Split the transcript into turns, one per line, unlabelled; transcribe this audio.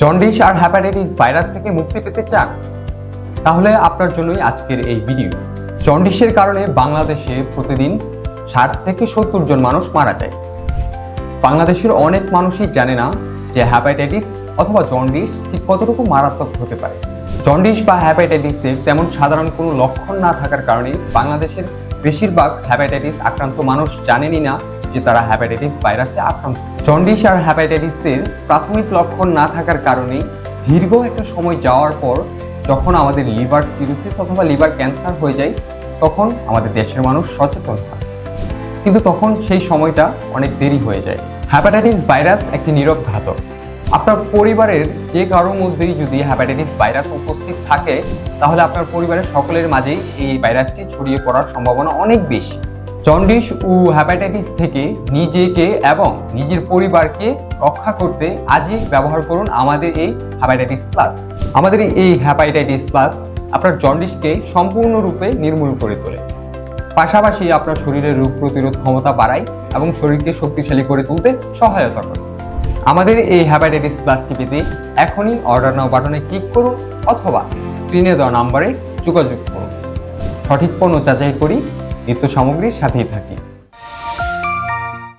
Jaundice আর hepatitis virus থেকে মুক্তি পেতে চান, তাহলে আপনার জন্যই আজকের এই ভিডিও জন্ডিসের কারণে বাংলাদেশে প্রতিদিন ষাট থেকে সত্তর জন মানুষ মারা যায়। বাংলাদেশের অনেক মানুষই জানে না যে হ্যাপাটাইটিস অথবা জন্ডিস ঠিক কতটুকু মারাত্মক হতে পারে। জন্ডিস বা হ্যাপাটাইটিসের তেমন সাধারণ কোনো লক্ষণ না থাকার কারণে বাংলাদেশের বেশিরভাগ হ্যাপাটাইটিস আক্রান্ত মানুষ জানেনই না যে তারা হ্যাপাটাইটিস ভাইরাসে আক্রান্ত। জন্ডিস আর হ্যাপাটাইটিসের প্রাথমিক লক্ষণ না থাকার কারণে দীর্ঘ একটা সময় যাওয়ার পর যখন আমাদের লিভার সিরোসিস অথবা লিভার ক্যান্সার হয়ে যায়, তখন আমাদের দেশের মানুষ সচেতন হয়। কিন্তু তখন সেই সময়টা অনেক দেরি হয়ে যায়। হ্যাপাটাইটিস ভাইরাস একটি নীরব ঘাতক। আপনার পরিবারের যে কারোর মধ্যেই যদি হ্যাপাটাইটিস ভাইরাস উপস্থিত থাকে, তাহলে আপনার পরিবারের সকলের মাঝেই এই ভাইরাসটি ছড়িয়ে পড়ার সম্ভাবনা অনেক বেশি। জন্ডিস ও হ্যাপাটাইটিস থেকে নিজেকে এবং নিজের পরিবারকে রক্ষা করতে আজই ব্যবহার করুন আমাদের এই হ্যাপাটাইটিস প্লাস। আমাদের এই হ্যাপাটাইটিস প্লাস আপনার জন্ডিসকে সম্পূর্ণরূপে নির্মূল করে তোলে। পাশাপাশি আপনার শরীরের রোগ প্রতিরোধ ক্ষমতা বাড়ায় এবং শরীরকে শক্তিশালী করে তুলতে সহায়তা করে। আমাদের এই হ্যাপাটাইটিস প্লাসটি পেতে এখনই অর্ডার নাও বাটনে ক্লিক করুন অথবা স্ক্রিনে দেওয়া নাম্বারে যোগাযোগ করুন। সঠিক পণ্য যাচাই করি নিত্য সামগ্রীর সাথেই থাকি।